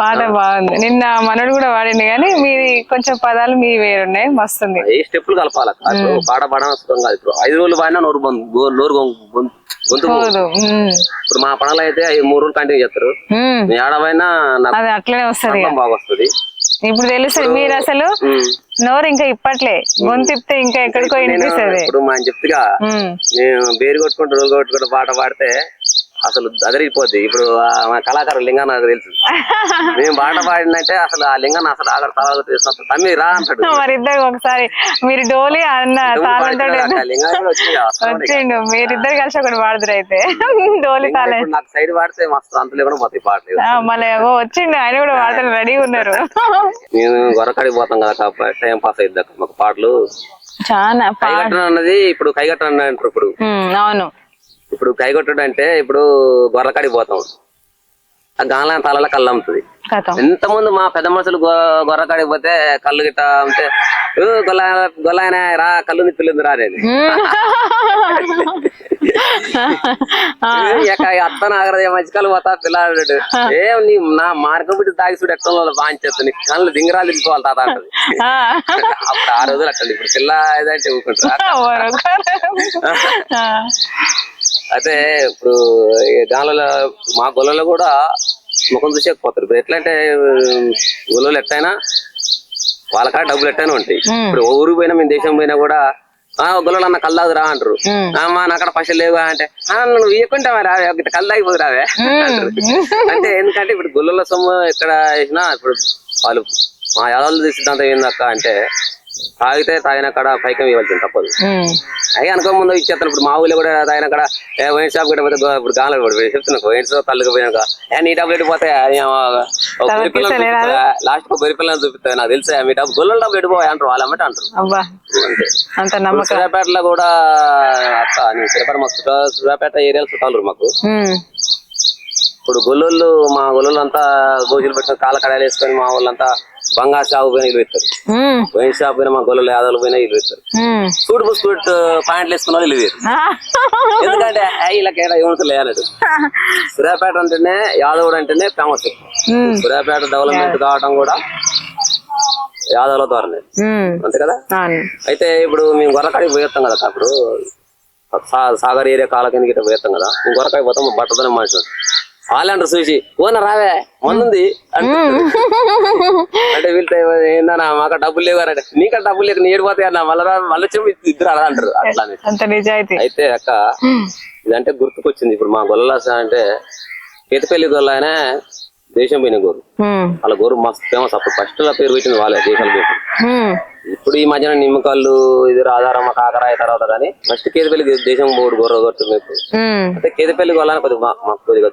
పాట బాగుంది. నిన్న మనోడు కూడా వాడింది కానీ మీది కొంచెం పదాలు మీ వేరున్నాయి మస్తుంది. ఏ స్టెప్పులు కలపాలి? పాట పాడడం సుఖం కాదు. ఇప్పుడు ఐదు రోజులు పాడినా నోరు నోరు గొంతు. ఇప్పుడు మా పనులు అయితే మూడు రోజులు కంటిన్యూ చేస్తారు. ఏడవైనా అది అట్లనే వస్తది బాగా వస్తుంది. ఇప్పుడు తెలుస్తుంది మీరు అసలు. నోరు ఇంకా ఇప్పట్లే. గొంతు ఇప్పితే ఇంకా ఎక్కడికో వినిపిస్తుంది. ఇప్పుడు మా చెప్తుగా. నేను బేరు కొట్టుకుంటూ రోజు కొట్టుకుంటూ పాట పాడితే అసలు అదరిగిపోద్ది. ఇప్పుడు ఆ మా కళాకారు లింగం నాకు తెలుసు. మేము పాట పాడినంటే అసలు ఆ లింగం అసలు ఆగడ తల తీసినప్పుడు తమ్మి రా అంటాడు. మరి ఇద్దరు ఒకసారి మీరు డోలి అన్న తాళంతో. వచ్చిండు మీరిద్దరు కలిసి ఒకటి పాడుదురు అయితే. డోలి తాళం. నాకు సైడ్ పాడితే మస్తు అంతలో కూడా పోతాయి పాటలు. మళ్ళీ వచ్చిండు. ఆయన కూడా పాటలు రెడీ ఉన్నారు. నేను గొర్రకాడికి పోతాం కదా టైం పాస్ అయింది మాకు పాటలు. చాలా అన్నది ఇప్పుడు కైగట్టడం అంటారు ఇప్పుడు. అవును. ఇప్పుడు కైగొట్టడం అంటే ఇప్పుడు గొర్రకాడికి పోతాం. ఆ గాలం తలలో కళ్ళు అమ్ముతుంది. ఎంతమంది మా పెద్ద మనుషులు గొ- గొర్రకాడికి పోతే కళ్ళు గిట్ట అంటే "ఓ, గొల్ల గొల్లాయన రా కళ్ళు నిప్పులేదు రా అనేది. అత్త నాగర మధ్యకాలు పోతా పిల్లాడు ఏం నీ నా మార్గం బిడ్డ తాగి చూడు ఎక్కడ బాగా నీ కళ్ళు దింగరాలు తిరిగిపోవాలి తాత అంటది. అప్పుడు ఆ రోజులు అట్టండి ఇప్పుడు పిల్ల ఏదంటే ఊరుకుంటారా. అయితే ఇప్పుడు దానిలో మా గొల్లలో కూడా ముఖం చూసేకపోతారు ఇప్పుడు ఎట్లా అంటే గొల్లలు ఎట్టయినా వాళ్ళకాడ డబ్బులు ఎట్టయినా ఉంటాయి ఇప్పుడు ఓ ఊరికి పోయినా మేము దేశం పోయినా కూడా ఆ గొల్లలు అన్న కళ్ళు తాగురా అంటారు. అమ్మా నా అక్కడ పైసలు లేవా అంటే "ఆ, నువ్వు ఇవ్వకుంటావా రావే కళ్ళు తాగిపోదు రావే అంటారు. అంటే ఎందుకంటే ఇప్పుడు గొల్లల సొమ్ము ఎక్కడ వేసినా ఇప్పుడు వాళ్ళు మా యాదవులు సిద్ధాంతం ఏందక్క అంటే తాగితే తాగిన కాడ పైకం ఇవ్వాల్సింది తప్పదు. అయ్యి అనుకో ముందు ఇచ్చేస్తాను. ఇప్పుడు మా ఊళ్ళో కూడా ఆయన అక్కడ వైన్ షాప్ కూడా పోతే ఇప్పుడు గాలి కూడా చెప్తున్నా. వైన్ షాప్ పోయినాక ఏ నీ డబ్బులు ఎడిపోతాయి లాస్ట్ ఒక పిల్లలు చూపిస్తాయి నాకు తెలుసా మీ డబ్బు గొల్లల డబ్బులు ఎడిపోయి అంటారు వాళ్ళు అమ్మట అంటారు. అంతే నమ్మకం. సూర్యాపేటలో కూడా అక్క నేను సూర్యాపేట మాకు చుట్టా- సూర్యాపేట ఏరియాలో చుట్టాలు మాకు. ఇప్పుడు గొల్లోళ్ళు మా గొల్లోళ్ళు అంతా గోజులు పెట్టుకుని కాళ్ళ కడాలు వేసుకొని మా వాళ్ళంతా బంగారు షాపు పోయినా ఇల్లు ఉమ్. వైన్ షాప్ పోయినా మా గొల్లోళ్ళు యాదవులు పోయినా ఇల్లు ఉమ్. సూట్ బుస్కుట్ ప్యాంట్లు వేసుకున్న వాళ్ళు ఇల్లు. ఎందుకంటే వీళ్ళకి ఏముంటుంది అన్నాడు సూర్యాపేట అంటేనే యాదవుడు అంటేనే ఫేమస్. సూర్యాపేట డెవలప్మెంట్ కావడం కూడా యాదవుల ద్వారానే. అంతే కదా? అయితే ఇప్పుడు మేము గొర్రకాడికి పోయేస్తాం కదా అప్పుడు. సాగర్ ఏరియా కాల కింద గిట్ట పోయేస్తాం కదా. మేము గొర్రకాడికి పోతాం బట్టతోనే మనిషి వాళ్ళంటారు చూసి ఓన రావే? మందుంది. అంటే వీళ్ళతో ఏందన్నా మాకు డబ్బులు లేవు అంటే నీకు డబ్బులు లేక నీడు పోతాయి అన్న మళ్ళీ మళ్ళీ వచ్చి ఇద్దరు అలా అంటారు. అట్లా అయితే అక్క ఇదంటే గుర్తుకొచ్చింది. ఇప్పుడు మా గొల్ల అంటే కేతపల్లి గొల్ల ఆయన దేశం పోయిన గోరు. వాళ్ళ గోరు మస్తు ఫేమస్ అప్పుడు ఫస్ట్ పేరు పెట్టింది వాళ్ళే దేశాల ఉమ్. ఇప్పుడు ఈ మధ్యన నిమ్మకాళ్ళు ఇది రాధారమ్మ కాకరాయ తర్వాత కానీ ఫస్ట్ కేతపల్లి దేశం పోడు గొర్రె ఉమ్. అయితే కేతపల్లి గొల్లని కొద్దిగా మాకు కొద్దిగా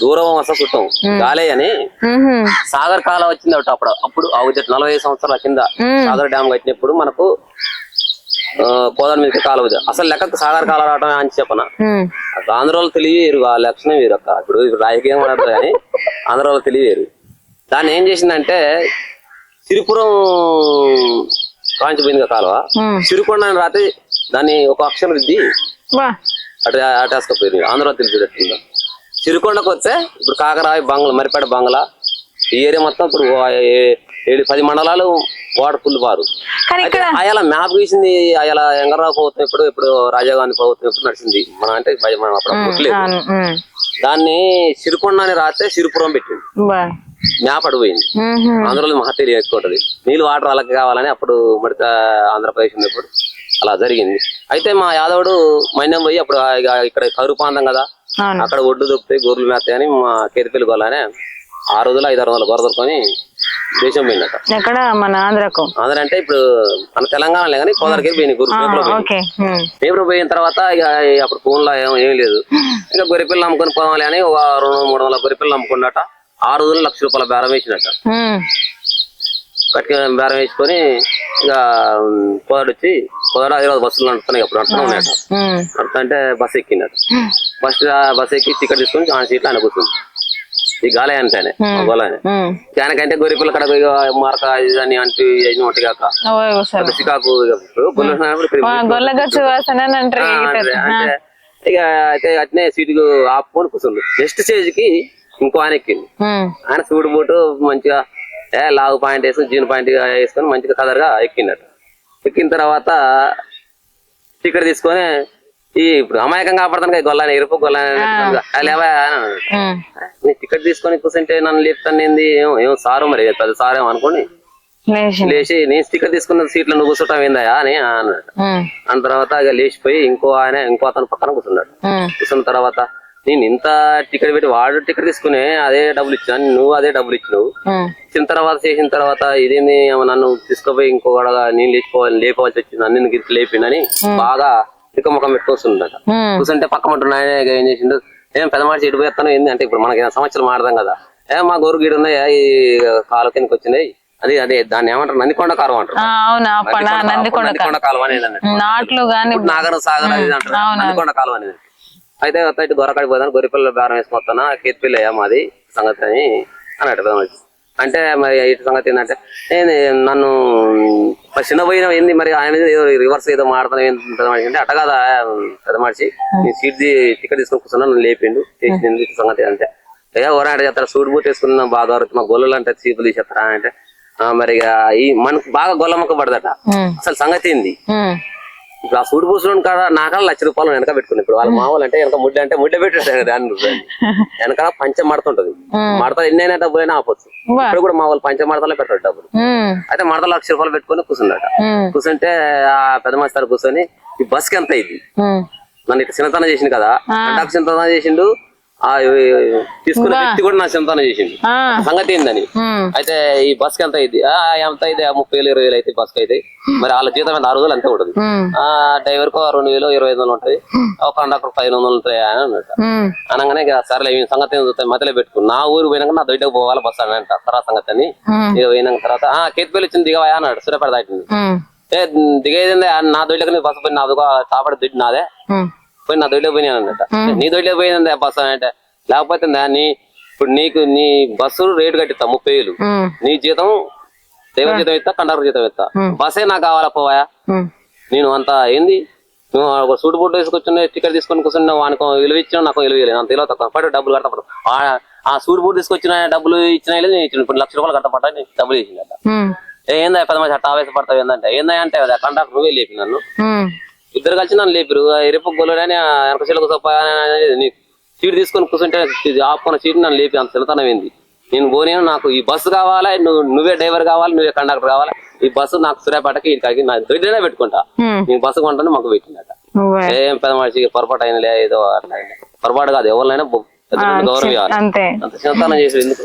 దూరం వస్తా చుట్టాం గాలే అని. సాగర్ కాలం వచ్చింది ఒకటి అప్పుడు. అప్పుడు నలభై ఐదు సంవత్సరాల కింద. సాగర్ డ్యామ్ కట్టినప్పుడు మనకు కోదాడ కాలువ ఉంది. అసలు లెక్కకు సాగర్ కాలం రావడం అని చెప్పన. ఆంధ్రాలో తెలియరు ఆ లక్షణం వేరు అక్క. ఇప్పుడు రాజకీయం ఆడదు కానీ ఆంధ్రాలో తెలియరు. దాన్ని ఏం చేసిందంటే సిరిపురం కాంచిపోయింది కాలువ. ఉమ్. సిరికొండ అని రాతే దాన్ని ఒక అక్షరం వా. అటు అటేసుకపోయింది ఆంధ్ర తెలిసినట్టుందా సిరికొండకు వస్తే ఇప్పుడు కాకరాయి బంగ్లా మరిపేట బంగ్లా ఈ ఏరియా మొత్తం ఇప్పుడు ఏడు పది మండలాలు వాటర్ ఫుల్ బారు. అయాల మ్యాప్ గీసింది అయాల ఎంగరావు ప్రభుత్వం ఇప్పుడు ఇప్పుడు రాజీవ్ గాంధీ ప్రభుత్వం ఇప్పుడు నడిచింది. మన అంటే మనం అప్పుడు. దాన్ని సిరికొండ అని రాస్తే సిరిపురం పెట్టింది. ఉహుం. ఆంధ్రలో మహా తెలియ ఎక్కువ ఉంటది నీళ్ళు వాటర్ వాళ్ళకి కావాలని అప్పుడు మడత ఆంధ్రప్రదేశ్ ఉన్నప్పుడు అలా జరిగింది. అయితే మా యాదవుడు మైనం పోయి అప్పుడు ఇక్కడ కరువు ప్రాంతం కదా అక్కడ ఒడ్డు దొరుకుతాయి గొర్రెలు మేస్తాయి అని మా కేతిపల్లి గొల్లనే ఆ రోజులు ఐదు ఆరు వందల గొర్రె దొరుకుని దేశం పోయిందట. ఎక్కడ? మన ఆంధ్రకు. ఆంధ్ర అంటే ఇప్పుడు మన తెలంగాణలే కానీ కోదారికి పోయింది గురు. పేపర్ పోయిన తర్వాత ఇక అప్పుడు ఫోన్లో ఏం ఏం లేదు. ఇక గొర్రెపిల్లలు అమ్ముకొని పోవాలి అని ఒక రెండు మూడు వందల గొర్రెపిల్లలు అమ్ముకున్నట ఆ రోజులు లక్ష రూపాయల బేరం వేసినట్ట. కట్టిన బేరం వేసుకొని ఇక కోదాడు వచ్చి కోదాడు హైదరాబాద్ బస్సులు నడుస్తున్నాయి అప్పుడు నడుస్తూనే ఉన్నాయట. ఉమ్. నడుస్తుంటే బస్సు ఎక్కిందట. ఫస్ట్ బస్సు ఎక్కి టికెట్ తీసుకొని ఆ సీట్లో ఆయన కూర్చుంది ఈ గాలే అంటేనే గోలానే. దానికంటే గొర్రెపిల్ల కడ మార్క ఇది అని అంటే అయిన ఒకటి కాక. చికాకు ఇక. అయితే అట్నే సీటుకు ఆపుకొని కూర్చుండు. నెక్స్ట్ స్టేజ్కి ఇంకో ఆయన ఎక్కింది. ఆయన సూడు బూటు మంచిగా ఏ లావు పాయింట్ వేసుకుని జీన్ పాయింట్ వేసుకొని మంచిగా కదర్గా ఎక్కిండట. ఎక్కిన తర్వాత టికెట్ తీసుకొని ఈ ఇప్పుడు అమాయకంగా కాపాడతాను గొల్లని ఎరుపు గొల్లని టికెట్ తీసుకొని కూర్చుంటే నన్ను లేపుతాను ఏంది? ఏం సారు మరి పెద్ద సారేమో అనుకోని లేచి. నేను టికెట్ తీసుకున్న సీట్లో నువ్వు కూర్చుంటావు ఏందయ్యా అని అన్నాడు. అన్న తర్వాత ఇక లేచిపోయి ఇంకో ఆయన ఇంకో అతను పక్కన కూర్చున్నాడు. కూర్చున్న తర్వాత నేను ఇంత టికెట్ పెట్టి వాడు టికెట్ తీసుకుని అదే డబ్బులు ఇచ్చిన నువ్వు అదే డబ్బులు ఇచ్చినావు. ఇచ్చిన తర్వాత చేసిన తర్వాత ఇదేంది నన్ను తీసుకుపోయి ఇంకో నేను లేచిపోవాలి లేపవలసి వచ్చింది నన్ను ఎందుకు ఇట్లా లేపిందని బాగా ఇక ముఖం పెట్టుకొస్తుండట కూర్చుంటే పక్క ఇక ఏం చేసిండు ఏం పెద్ద మనిషి ఇటు పోతాను ఏంది? అంటే ఇప్పుడు మనకి సంవత్సరం మాడదాం కదా. ఏ మా గోరు గీడు ఉన్నాయా ఈ కాలు కిందకి వచ్చినాయి అది అదే దాన్ని ఏమంటారు? నందికొండ కాలువ అంటారు. నందికొండ కాలువ. నాట్లు నాగర సాగర్ అనేది అంటారు. నందికొండ కాలువ అనేది. అయితే కొత్త ఇటు గొర్రకాడి పోతాను గొర్రెపిల్ల బేరం వేసుకొస్తానా కేతిపిల్ల అయ్యా మాది సంగతి అని అన్నట్టు. అంటే మరి ఇటు సంగతి ఏంటంటే ఏంది నన్ను మరి చిన్న పోయిన ఏంది మరి ఆయన ఏదో రివర్స్ ఏదో మాడుతున్నావు ఏంది పెద్ద మనిషి అంటే అట్ట కదా పెద్ద మనిషి. నీ సీట్ టికెట్ తీసుకొని కూర్చున్నా నన్ను లేపిండు చేసింది ఇటు సంగతి అంటే ఏ ఓరాట చేస్తారు సూట్ బూట్ వేసుకున్న బాగా మా గొల్లలు అంటే చీపులు తీసేస్తారా అంటే మరి ఇక ఈ మనకు బాగా గొల్లమ్మక పడదట. అసలు సంగతి ఏంది? ఇప్పుడు ఆ సూట్ పూసుడు కాడ నాకాల లక్ష రూపాయలు వెనక పెట్టుకుని ఇప్పుడు వాళ్ళ మామూలు అంటే వెనక ముడ్డ అంటే ముడ్డ పెట్టేసాడు దాన్ని దాన్ని. వెనక పంచ మడతుంటది మడతలు ఎన్నైనా డబ్బులు అయినా ఆపొచ్చు. ఇప్పుడు కూడా మా వాళ్ళు పంచ మడతలే పెట్టాడు డబ్బులు. అయితే మడతలు లక్ష రూపాయలు పెట్టుకొని కూర్చున్నాట కూర్చుంటే ఆ పెద్ద మాస్టర్ కూర్చొని ఈ బస్కి ఎంత అయింది? నన్ను ఇట్లా చిన్నతనం చేసిండు కదా. చిన్నతనం చేసిండు తీసుకున్న వ్యక్తి కూడా నా చిన్నతనం చేసిండు ఆ, సంగతి ఏందని? అయితే ఈ బస్కి ఎంత అయింది? ఎంత అయితే ముప్పై వేలు ఇరవై వేలు అయితే బస్ అయితే. మరి వాళ్ళ జీతం ఎంత? ఆరు వేలు అంతే ఉంటుంది ఆ డ్రైవర్కు రెండు వేలు ఇరవై ఐదు వందలు ఉంటాయి ఒక కండక్టర్ పదిహేను వందలు ఉంటాయి అని అన్నట్టు. అనగానే సరేలే ఈ సంగతి ఏం చూస్తాయి మధ్యలో పెట్టుకుని నా ఊరు పోయినాక నా దొడ్డకు పోవాలి బస్ అని అంట. తర్వాత సంగతి అని. పోయినాక తర్వాత ఆ కేతిపల్లి వచ్చింది దిగవా అన్నాడు. సూర్యాపేట దాటింది. ఏ దిగేది నా దొడ్లకు బస్సు పోయి నా కాపాడు దిడ్డు నాదే. పోయి నా దొడ్లో పోయినా అన్నట్ట. నీ దొడ్లో పోయింది బస్సు అని అంటే లేకపోతే నా- నీ ఇప్పుడు నీకు నీ బస్సు రేటు కట్టిస్తా ముప్పై వేలు. నీ జీతం డ్రైవర్ జీతం ఇస్తా కండక్టర్ జీతం ఇస్తా. బస్సే నాకు కావాలా పోవాయా? నేను అంత ఏంది? నువ్వు ఒక సూట్ బూట్ వేసుకొచ్చిన టికెట్ తీసుకొని కూర్చుని వానికి విలువ ఇచ్చినా నాకు విలువ ఇవ్వలేదు. అంత తెలియదు తక్కువ పట్టు డబ్బులు కట్టపడు ఆ- సూట్ బూట్ తీసుకొచ్చిన డబ్బులు ఇచ్చిన లేదు నేను ఇచ్చిన ఇప్పుడు లక్ష రూపాయలు కట్టపడ్డా నేను డబ్బులు ఇచ్చిందట ఏందా పెద్ద మంచి అట్ట ఆవేశపడతావు ఏందంటే? ఏందా అంటే కండక్టర్ నువ్వే లేపి నన్ను. ఇద్దరు కలిసి నన్ను లేపిరు ఎరుపు గొల్లుడని వెనక నీ సీట్ తీసుకొని కూర్చుంటే ఆపుకున్న సీట్ నన్ను లేపి అంత చిన్నతనం ఏంది? నేను పోనీ నాకు ఈ బస్సు కావాలా? నువ్వు నువ్వే డ్రైవర్ కావాలి నువ్వే కండక్టర్ కావాలా? ఈ బస్సు నాకు సూర్యాపేటకి ఇక్కడికి నా దొడ్డినే పెట్టుకుంటా. నేను బస్సు కొంటాను మాకు పెట్టిందట. ఏం పెద్ద మనిషికి పొరపాటు అయినలే ఏదో అట్లా. పొరపాటు కాదు ఎవరినైనా అంతే. అంత చిన్నతనం చేసి ఎందుకు?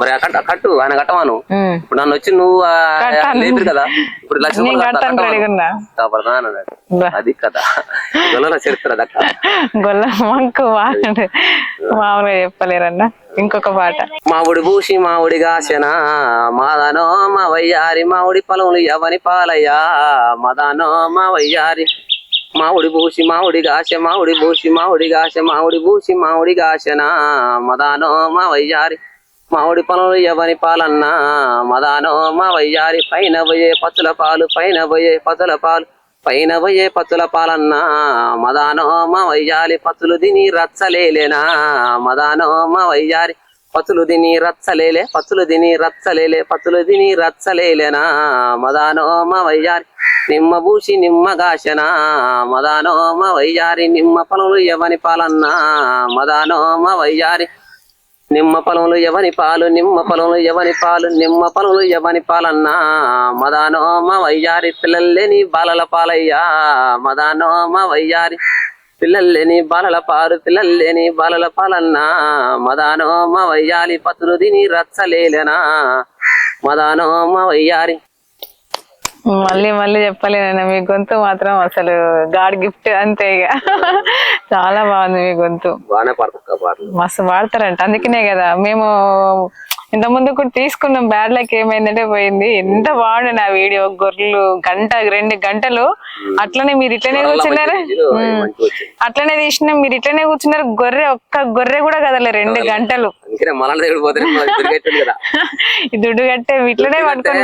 మరి కట్ట ఆయన కట్టవాను. ఇప్పుడు నన్ను వచ్చి నువ్వు కదా? ఇప్పుడు లక్ష. అది కథ. గొల్లల చరిత్ర దక్క గొల్ల మంకు మామూలుగా చెప్పలేరన్న. ఇంకొక పాట. మావుడి భూషి మావుడి గాసన మాదానో మా వయ్యారి మావుడి పొలములు ఎవని పాలయ్యా? మదానో మా వయ్యారి. మావుడి భూసి మావుడి గాస మావుడి భూసి మావుడి గాస మావుడి భూసి మావుడి గాసన మదానో మా వయ్యారి మావుడి పనులు ఎవని పాలన్నా మదానో మా వయ్యారి పైన పోయే పచ్చుల పాలు పైన పోయే పచ్చుల పాలు పైన పోయే పచ్చుల పాలన్నా మదానో మా వయ్యాలి పచ్చులు దిని రచ్చలేలేనా మదానో మా వయ్యారి పచ్చులు దిని రచ్చలేలే పచ్చులు దిని రచ్చలేలే పచ్చులు దిని రచ్చలేలేనా మదానో మా వయ్యారి నిమ్మ భూషి నిమ్మ గాశన మదానోమ మా వయ్యారి నిమ్మ పొలములు ఎవని పాలన్నా మదానోమ వైజారి నిమ్మ పొలములు ఎవని పాలు నిమ్మ పొలములు ఎవని పాలు నిమ్మ పొలములు ఎవని పాలన్నా మదానోమ వైజారి వయ్యారి పిల్లల్లేని బాలల పాలయ్యా మదానోమ వయ్యారి పిల్లల్లేని బాలల పాలు పిల్లల్లేని బాలల పాలన్నా మదానోమ వయ్యాలి పతులు తిని రచ్చలేలనా మదానోమ వయ్యారి మళ్ళీ మళ్ళీ చెప్పలేనన్న మీ గొంతు మాత్రం అసలు గాడ్ గిఫ్ట్ అంతే ఇక చాలా బాగుంది మీ గొంతు. మస్తు వాడతారంట అందుకనే కదా మేము ఇంత ముందు కూడా తీసుకున్నాం బ్యాడ్ లక్ ఏమైందంటే పోయింది. ఎంత బాగుండే నా వీడియో గొర్రెలు గంట రెండు గంటలు. అట్లనే మీరు ఇట్లనే కూర్చున్నారు. అట్లనే తీసిన మీరు ఇట్లనే కూర్చున్నారు. గొర్రె ఒక్క గొర్రె కూడా కదలే రెండు గంటలు. దుడ్డు కట్టే ఇట్లనే పట్టుకొని